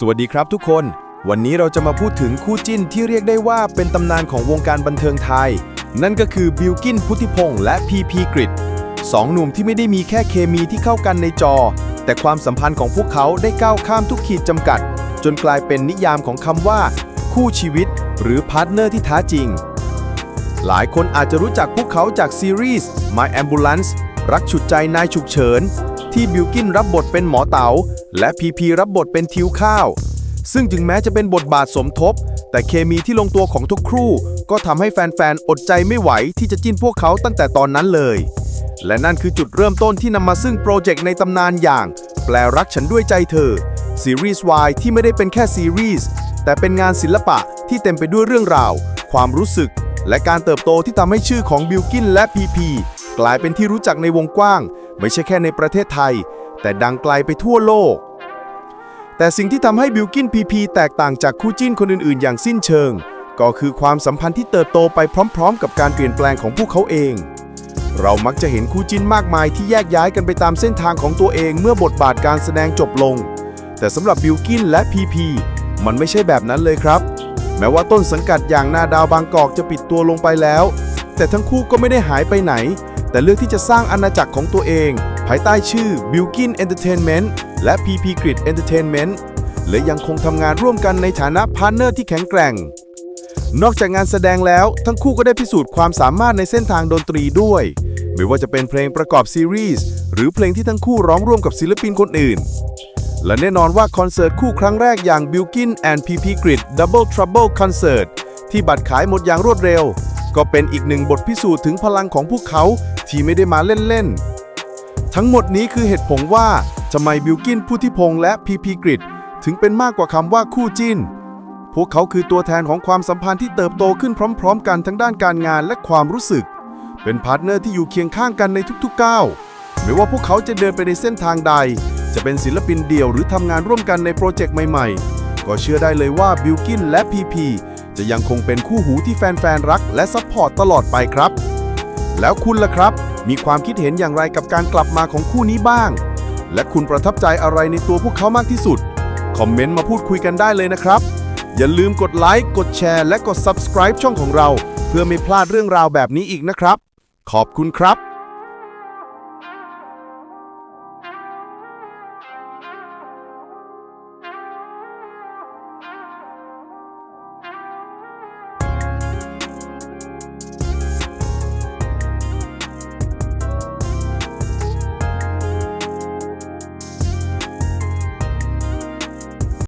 สวัสดีครับทุกคน วันนี้เราจะมาพูดถึงคู่จิ้นที่เรียกได้ว่าเป็นตำนานของวงการบันเทิงไทย นั่นก็คือบิลกินพุทธิพงษ์และพีพีกริดสองหนุ่มที่ไม่ได้มีแค่เคมีที่เข้ากันในจอ แต่ความสัมพันธ์ของพวกเขาได้ก้าวข้ามทุกขีดจำกัด จนกลายเป็นนิยามของคำว่า คู่ชีวิต หรือพาร์ทเนอร์ที่แท้จริง หลายคนอาจจะรู้จักพวกเขาจากซีรีส์ My Ambulance รักฉุดใจนายฉุกเฉิน ที่บิลกินรับบทเป็นหมอเตา๋าและพีพีรับบทเป็นทิวข้าว ซึ่งถึงแม้จะเป็นบทบาทสมทบ แต่เคมีที่ลงตัวของทุกครู่ ก็ทำให้แฟนๆ อดใจไม่ไหวที่จะจิ้นพวกเขาตั้งแต่ตอนนั้นเลย และนั่นคือจุดเริ่มต้นที่นำมาซึ่งโปรเจกต์ในตำนานอย่าง แปลรักฉันด้วยใจเธอซีรีส์ Y ที่ไม่ได้เป็นแค่ซีรีส์แต่เป็นงานศิลปะที่เต็มไปด้วยเรื่องราว ความรู้สึก และการเติบโตที่ทำให้ชื่อของบิลกินและพีพีกลายเป็นที่รู้จักในวงกว้าง ไม่ใช่แค่ในประเทศไทย แต่ดังไกลไปทั่วโลก แต่สิ่งที่ทำให้บิลกินพีพีแตกต่างจากคู่จิ้นคนอื่นๆ อย่างสิ้นเชิง ก็คือความสัมพันธ์ที่เติบโตไปพร้อม ๆ กับการเปลี่ยนแปลงของพวกเขาเอง เรามักจะเห็นคู่จิ้นมากมายที่แยกย้ายกันไปตามเส้นทางของตัวเองเมื่อบทบาทการแสดงจบลง แต่สำหรับบิลกินและพีพีมันไม่ใช่แบบนั้นเลยครับ แม้ว่าต้นสังกัดอย่างนาดาวบางกอกจะปิดตัวลงไปแล้ว แต่ทั้งคู่ก็ไม่ได้หายไปไหน แต่เลือกที่จะสร้างอาณาจักรของตัวเอง ภายใต้ชื่อ Bilkin Entertainment และ PP Grid Entertainment และยังคงทำงานร่วมกันในฐานะพาร์เนอร์ที่แข็งแกร่ง นอกจากงานแสดงแล้ว ทั้งคู่ก็ได้พิสูจน์ความสามารถในเส้นทางดนตรีด้วย ไม่ว่าจะเป็นเพลงประกอบซีรีส์หรือเพลงที่ทั้งคู่ร้องร่วมกับศิลปินคนอื่น และแน่นอนว่าคอนเสิร์ตคู่ครั้งแรกอย่าง Bilkin and PP Grid Double Trouble Concert ที่บัตรขายหมดอย่างรวดเร็ว ก็เป็นอีกหนึ่งบทพิสูจน์ถึงพลังของพวกเขา ที่ไม่ได้มาเล่นๆ ทั้งหมดนี้คือเหตุผลว่าทำไมบิลกินพุทธิพงษ์และ PP Grid ถึงเป็นมากกว่าคำว่าคู่จิ้น พวกเขาคือตัวแทนของความสัมพันธ์ที่เติบโตขึ้นพร้อม ๆ กันทั้งด้านการงานและความรู้สึก เป็นพาร์ทเนอร์ที่อยู่เคียงข้างกันในทุกๆก้าวไม่ว่าพวกเขาจะเดินไปในเส้นทางใด จะเป็นศิลปินเดี่ยวหรือทำงานร่วมกันในโปรเจกต์ใหม่ๆ ก็เชื่อได้เลยว่าบิลกินและ PP จะยังคงเป็นคู่หูที่แฟนๆรักและซัพพอร์ตตลอดไปครับ แล้วคุณล่ะครับ มีความคิดเห็นอย่างไรกับการกลับมาของคู่นี้บ้าง และคุณประทับใจอะไรในตัวพวกเขามากที่สุด คอมเมนต์มาพูดคุยกันได้เลยนะครับ อย่าลืมกดไลค์ กดแชร์ และกด subscribe ช่องของเรา เพื่อไม่พลาดเรื่องราวแบบนี้อีกนะครับ ขอบคุณครับ